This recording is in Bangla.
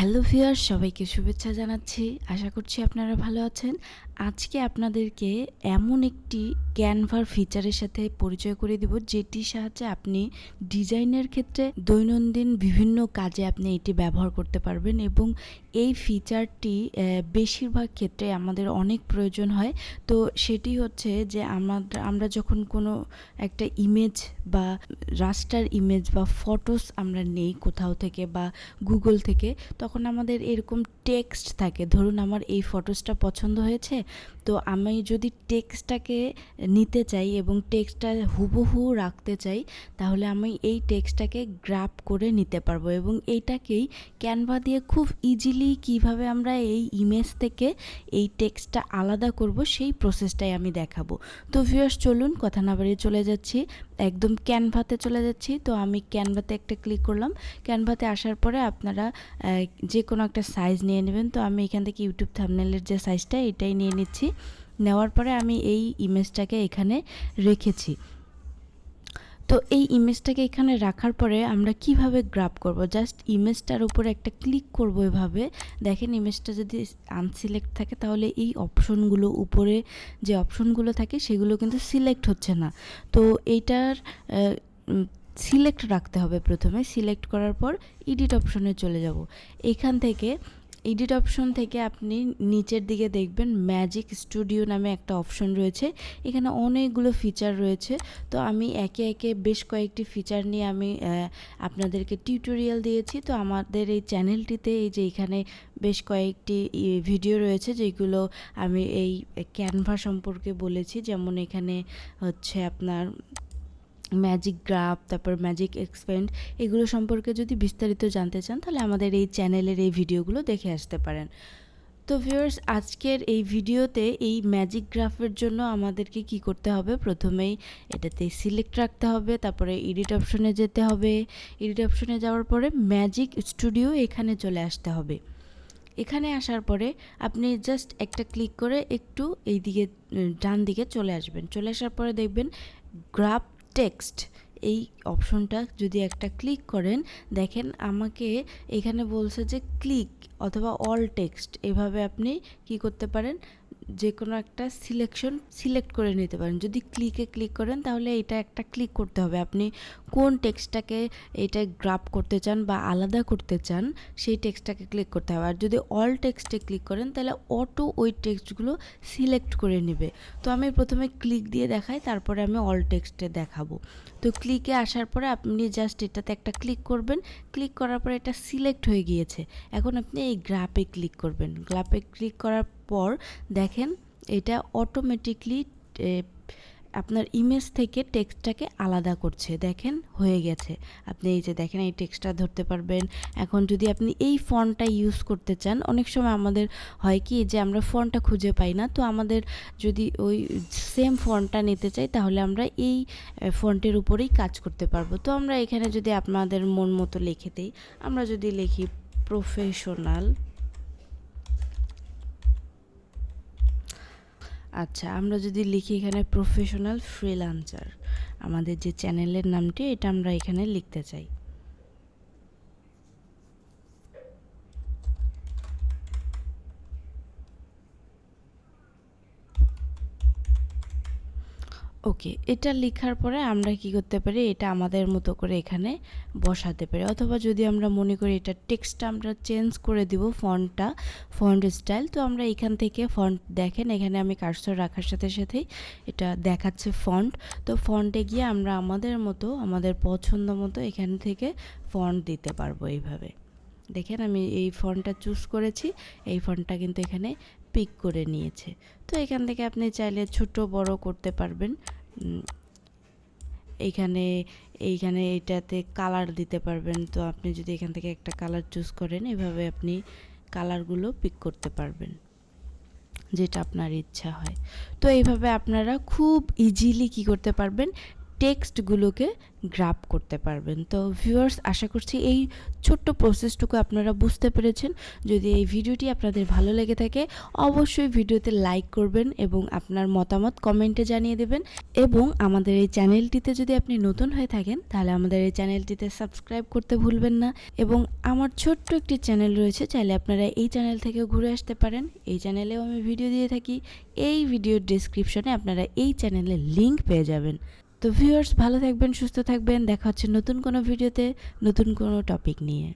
হ্যালো ভিয়ার সবাইকে শুভেচ্ছা জানাচ্ছি। আশা করছি আপনারা ভালো আছেন। আজকে আপনাদেরকে এমন একটি ক্যানভার ফিচারের সাথে পরিচয় করে দিব, যেটির সাহায্যে আপনি ডিজাইনের ক্ষেত্রে দৈনন্দিন বিভিন্ন কাজে আপনি এটি ব্যবহার করতে পারবেন এবং এই ফিচারটি বেশিরভাগ ক্ষেত্রে আমাদের অনেক প্রয়োজন হয়। তো সেটি হচ্ছে যে আমরা আমরা যখন কোনো একটা ইমেজ বা রাস্টার ইমেজ বা ফটোস আমরা নেই কোথাও থেকে বা গুগল থেকে, তখন আমাদের এরকম টেক্সট থাকে, ধরুন আমার এই ফটোসটা পছন্দ হয়েছে তো আমি যদি টেক্সটটাকে নিতে চাই এবং টেক্সটটা হুবহু রাখতে চাই, তাহলে আমি এই টেক্সটটাকে গ্রাপ করে নিতে পারব এবং এইটাকেই ক্যানভা দিয়ে খুব ইজিলি কীভাবে আমরা এই ইমেজ থেকে এই টেক্সটটা আলাদা করব, সেই প্রসেসটাই আমি দেখাবো। তো ভিউয়ার্স চলুন কথা না বাড়িয়ে চলে যাচ্ছি। একদম ক্যানভাতে চলে যাচ্ছি। তো আমি ক্যানভাতে একটা ক্লিক করলাম। ক্যানভাতে আসার পরে আপনারা যে কোনো একটা সাইজ নিয়ে নেবেন। তো আমি এখান থেকে ইউটিউব থামনেলের যে সাইজটা এটাই নিয়ে নিচ্ছি। নেওয়ার পরে আমি এই ইমেজটাকে এখানে রেখেছি। তো এই ইমেজটাকে এখানে রাখার পরে আমরা কীভাবে গ্রাপ করব? জাস্ট ইমেজটার উপরে একটা ক্লিক করব এভাবে। দেখেন ইমেজটা যদি আনসিলেক্ট থাকে, তাহলে এই অপশনগুলো উপরে যে অপশনগুলো থাকে, সেগুলো কিন্তু সিলেক্ট হচ্ছে না। তো এইটার সিলেক্ট রাখতে হবে প্রথমে। সিলেক্ট করার পর এডিট অপশনে চলে যাব। এখান থেকে এডিট অপশন থেকে আপনি নিচের দিকে দেখবেন ম্যাজিক স্টুডিও নামে একটা অপশন রয়েছে। এখানে অনেকগুলো ফিচার রয়েছে। তো আমি একে একে বেশ কয়েকটি ফিচার নিয়ে আমি আপনাদেরকে টিউটোরিয়াল দিয়েছি। তো আমাদের এই চ্যানেলটিতে এই যে এখানে বেশ কয়েকটি ভিডিও রয়েছে যেগুলো আমি এই ক্যানভা সম্পর্কে বলেছি। যেমন এখানে হচ্ছে আপনার ম্যাজিক গ্রাফ তারপর ম্যাজিক এক্সপেন্ড এগুলো সম্পর্কে যদি বিস্তারিত জানতে চান, তাহলে আমাদের এই চ্যানেলের এই ভিডিওগুলো দেখে আসতে পারেন। তো ভিউয়ার্স আজকের এই ভিডিওতে এই ম্যাজিক গ্রাফের জন্য আমাদেরকে কি করতে হবে? প্রথমেই এটাতে সিলেক্ট রাখতে হবে, তারপরে এডিট অপশনে যেতে হবে। এডিট অপশনে যাওয়ার পরে ম্যাজিক স্টুডিও এখানে চলে আসতে হবে। এখানে আসার পরে আপনি জাস্ট একটা ক্লিক করে একটু এই দিকে ডান দিকে চলে আসবেন। চলে আসার পরে দেখবেন গ্রাফ টেক্সট এই অপশনটা যদি একটা ক্লিক করেন, দেখেন আমাকে এখানে বলছে যে ক্লিক অথবা অল টেক্সট এভাবে আপনি কি করতে পারেন? যে কোনো একটা সিলেকশন সিলেক্ট করে নিতে পারেন। যদি ক্লিকে ক্লিক করেন, তাহলে এটা একটা ক্লিক করতে হবে। আপনি কোন টেক্সটটাকে এটা গ্রাপ করতে চান বা আলাদা করতে চান, সেই টেক্সটটাকে ক্লিক করতে হবে। আর যদি অল টেক্সটে ক্লিক করেন, তাহলে অটো ওই টেক্সটগুলো সিলেক্ট করে নেবে। তো আমি প্রথমে ক্লিক দিয়ে দেখাই, তারপরে আমি অল টেক্সটে দেখাবো। তো ক্লিকে আসার পরে আপনি জাস্ট এটাতে একটা ক্লিক করবেন। ক্লিক করার পরে এটা সিলেক্ট হয়ে গিয়েছে। এখন আপনি এই গ্রাফে ক্লিক করবেন। গ্রাফে ক্লিক করার পর দেখেন এটা অটোমেটিকলি আপনার ইমেজ থেকে টেক্সটটাকে আলাদা করছে। দেখেন, হয়ে গেছে। আপনি এই যে দেখেন, এই টেক্সটটা ধরতে পারবেন। এখন যদি আপনি এই ফন্টটা ইউজ করতে চান, অনেক সময় আমাদের হয় কি যে আমরা ফন্টটা খুঁজে পাই না। তো আমাদের যদি ওই সেম ফন্টটা নিতে চাই, তাহলে আমরা এই ফন্টের উপরেই কাজ করতে পারব। তো আমরা এখানে যদি আপনাদের মন মতো লিখে দিই, আমরা যদি লিখি প্রফেশনাল আচ্ছা আমরা যদি লিখি এখানে প্রফেশনাল ফ্রিল্যান্সার আমাদের যে চ্যানেলের নামটি, এটা আমরা এখানে লিখতে চাই। ওকে, এটা লেখার পরে আমরা কি করতে পারি? এটা আমাদের মতো করে এখানে বসাতে পারি। অথবা যদি আমরা মনে করি এটা টেক্সটটা আমরা চেঞ্জ করে দিব ফন্টটা, ফন্ট স্টাইল, তো আমরা এখান থেকে ফন্ট দেখেন, এখানে আমি কার্সর রাখার সাথে সাথেই এটা দেখাচ্ছে ফন্ট। তো ফন্টে গিয়ে আমরা আমাদের মতো, আমাদের পছন্দ মতো এখান থেকে ফন্ট দিতে পারব এইভাবে। দেখেন আমি এই ফন্টটা চুজ করেছি, এই ফন্টটা কিন্তু এখানে পিক করে নিয়েছে। তো এখান থেকে আপনি চাইলে ছোট বড় করতে পারবেন। এইখানে এইখানে এটাতে কালার দিতে পারবেন। তো আপনি যদি এখান থেকে একটা কালার চুজ করেন, এভাবে আপনি কালারগুলো পিক করতে পারবেন, যেটা আপনার ইচ্ছা হয়। তো এইভাবে আপনারা খুব ইজিলি কি করতে পারবেন? টেক্সটগুলোকে গ্রাপ করতে পারবেন। তো ভিউয়ার্স, আশা করছি এই ছোট্ট প্রসেসটুকু আপনারা বুঝতে পেরেছেন। যদি এই ভিডিওটি আপনাদের ভালো লেগে থাকে, অবশ্যই ভিডিওতে লাইক করবেন এবং আপনার মতামত কমেন্টে জানিয়ে দেবেন। এবং আমাদের এই চ্যানেলটিতে যদি আপনি নতুন হয়ে থাকেন, তাহলে আমাদের এই চ্যানেলটিতে সাবস্ক্রাইব করতে ভুলবেন না। এবং আমার ছোট্ট একটি চ্যানেল রয়েছে, চাইলে আপনারা এই চ্যানেল থেকেও ঘুরে আসতে পারেন। এই চ্যানেলেও আমি ভিডিও দিয়ে থাকি। এই ভিডিওর ডিসক্রিপশনে আপনারা এই চ্যানেলের লিংক পেয়ে যাবেন। তো ভিউয়ার্স ভালো থাকবেন, সুস্থ থাকবেন। দেখা হচ্ছে নতুন কোনো ভিডিওতে, নতুন কোনো টপিক নিয়ে।